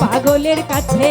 পাগলের কাছে।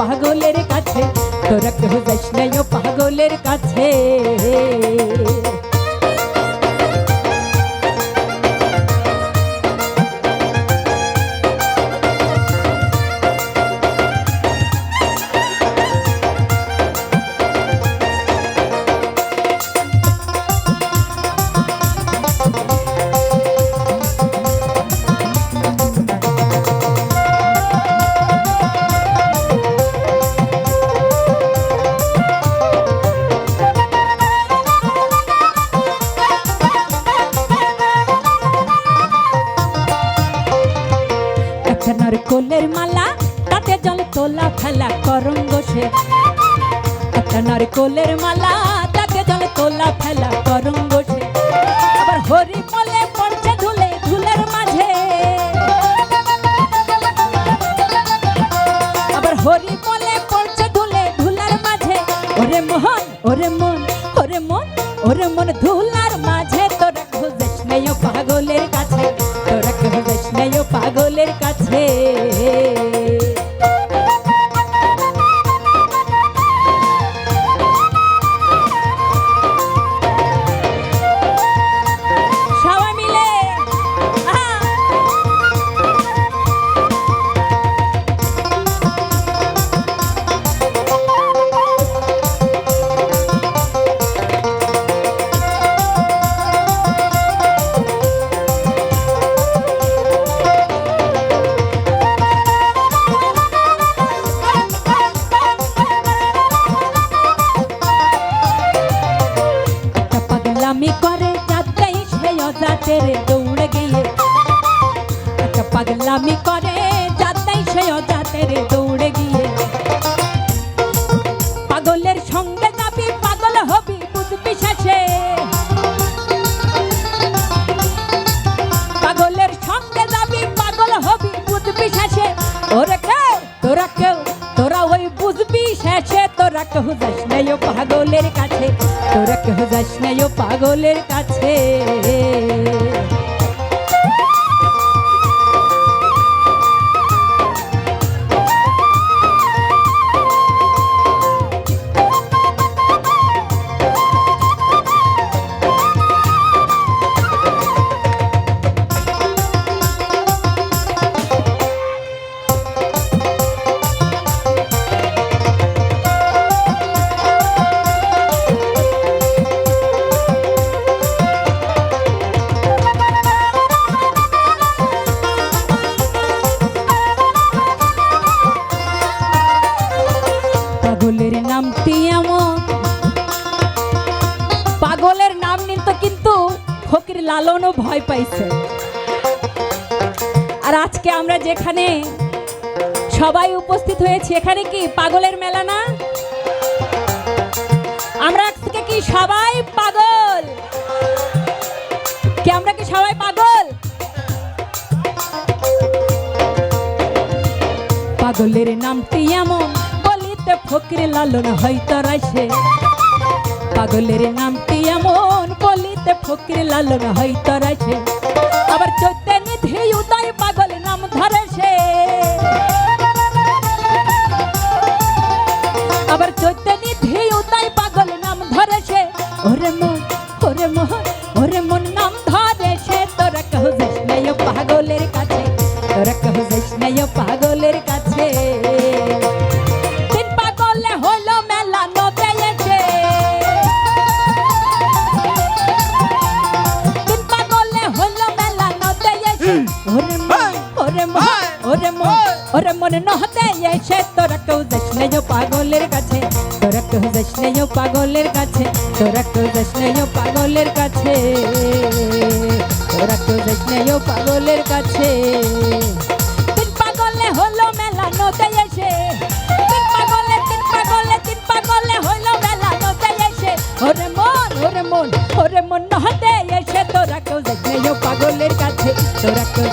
পাগলের কাছে। তোরা কেউ যাইস নাই ও পাগলের কাছে। নারকোলের মালা তাতে জল তোলা ফেলা করম বসে একটা নারকোলের মালা তাতে জল তোলা ফেলা করঙ্গ পাগলের কাছে। দৌড়ে গিয়ে একটা পাগলামি করে, যাতেই সে অজাতের দৌড়ে গিয়ে। পাগলের সঙ্গে যাবি, পাগল হবি বুঝবি শেষে। পাগলের সঙ্গে যাবি, পাগল হবি বুঝবি শেষে। ওরে কেউ, তোরা কেউ, তোরা ওই বুঝবি শেষে। তোরা কেউ যাস নাই ও পাগলের কাছে, তোরা কেউ যাস নাই ও পাগলের কাছে। পাগলের এমন? পাগলের নাম নিতে কিন্তু ফকির লালনও ভয় পাইছে। আর আজকে আমরা যেখানে সবাই উপস্থিত হয়েছি, এখানে কি পাগলের মেলা না? আমরা আজকে কি সবাই পাগল? কি আমরা কি সবাই পাগল? পাগলের নামটি এমন? ফকির লালন হয়তো রাইছে পাগলের নামটি এমন বলিতে ফকির লালন হয়তো রাইছে আবার চৈতন্য নিধি উদয় পাগল নাম ধরে ওরে মন নহতে এসে তোরা কেউ যাস নাই পাগলের কাছে, তোরা কেউ যাস নাই পাগলের কাছে, তোরা কেউ যাস নাই পাগলের কাছে, তোরা কেউ যাস নাই পাগলের কাছে। তিন পাগলে হলো মেলা নদে এসে, তিন পাগলে তিন পাগলে তিন পাগলে হলো মেলা নদে এসে। ওরে মন ওরে মন ওরে মন নহতে